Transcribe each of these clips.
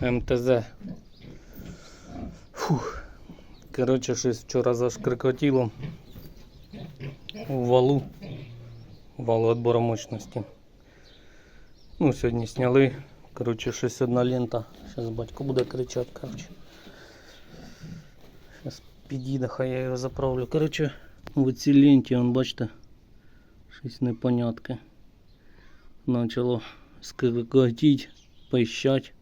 МТЗ. Фух. Коротше, щось вчора зашкрикотіло у валу. Валу відбору мощності. Ну, сьогодні сняли. Коротше, щось одна лента. Зараз батько буде кричати, коротше. Зараз підійде, хай я його заправлю. Коротше, в цій ленті, он, бачите, щось непонятке. Начало скрикотіть, пищать.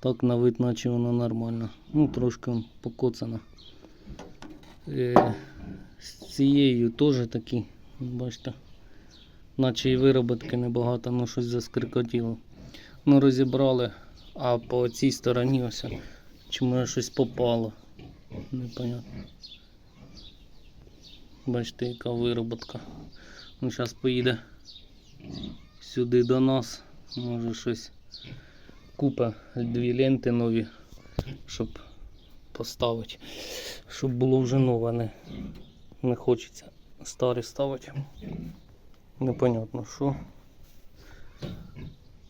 Так на вид, наче воно нормально. Ну, трошки он покоцано. Е, з цією теж такі, бачите, наче і вироботки небагато, ну щось заскрикотіло. Ну, розібрали, а по цій стороні ось може щось попало. Непонятно. Бачите, яка вироботка. Ну, зараз поїде сюди до нас. Може щось купа дві ленти нові, щоб поставити. Щоб було вже нове, не, не хочеться старі ставити. Непонятно що.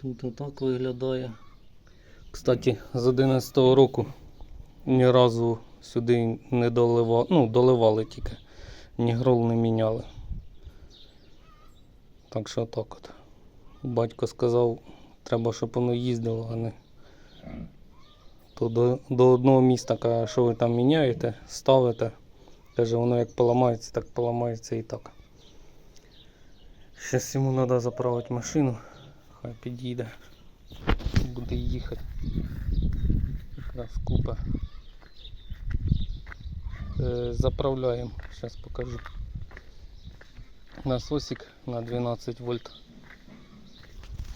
Тут отак виглядає. Кстати, з 11 року ні разу сюди не доливали, ну, доливали тільки, ні грол не міняли. Так що так от. Батько сказав, треба, щоб воно їздило, а не то до, до одного міста каже, що ви там міняєте, ставите. Каже, воно як поламається, так поламається і так. Зараз йому треба заправити машину, хай підійде. Буде їхати. Якраз купа. Е, заправляємо, зараз покажу. Насосик на 12 вольт.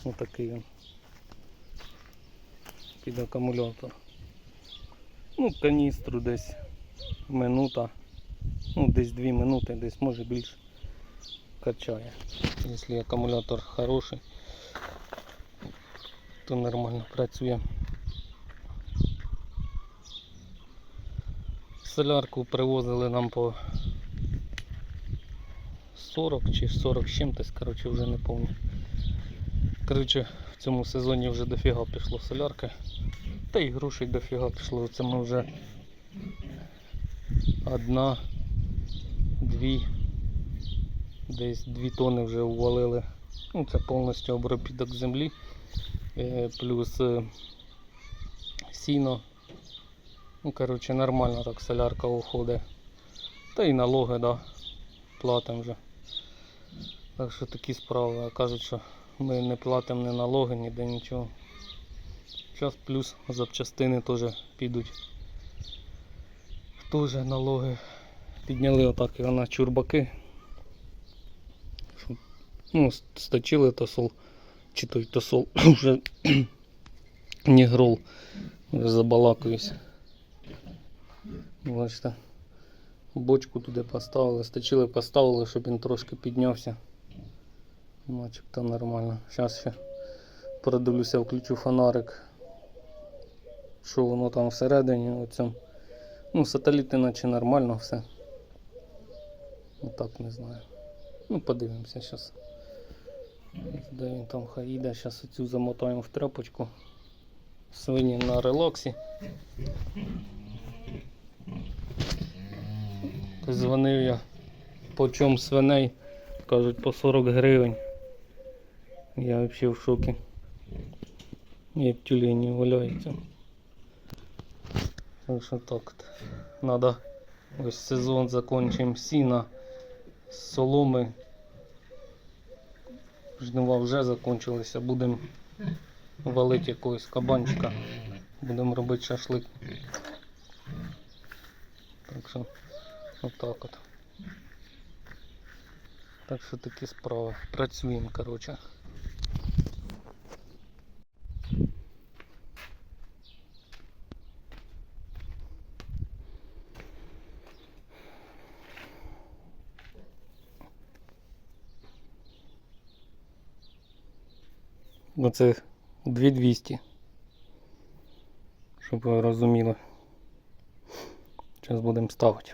Отакий він. Під акумулятор. Ну, каністру десь минута. Ну, десь 2 минути, десь може більше качає. Якщо акумулятор хороший, то нормально працює. Солярку привозили нам по 40 чи 40 з чим-то, коротше, вже не пам'ятаю. Коротше, в цьому сезоні вже дофіга пішло солярки. Та й грошей дофіга пішло. Це ми вже одна, дві, десь дві тони вже увалили. Ну, це повністю обробіток землі. Е, плюс е, сіно. Ну, коротше, нормально так солярка уходить. Та й налоги, да, платимо вже. Так що такі справи. Кажуть, що ми не платимо ні налоги, ніде нічого. Зараз плюс запчастини теж підуть. Теж налоги підняли отак на чурбаки. Щоб, ну, сточили тосол, чи той тосол вже не грол, вже забалакуюсь. Бачите, бочку туди поставили, сточили, поставили, щоб він трошки піднявся. Начебто нормально. Зараз ще продивлюся, включу фонарик. Що воно там всередині оцьому. Ну, сателіти наче нормально все. Ну так не знаю. Ну, подивимося зараз. Де він там хай йде, зараз оцю замотаємо в тряпочку. Свині на релаксі. Дзвонив я по чому свиней. Кажуть по 40 гривень. Я взагалі в шокі. Як тюлені валяються. Так що так. от. Надо ось сезон закончимо сіна, соломи. Жнива вже закончилися. Будемо валити якогось кабанчика. Будемо робити шашлик. Так що отак от. Так що такі справи. Працюємо, коротше. Оце 2200. Щоб ви розуміли. Зараз будемо ставити.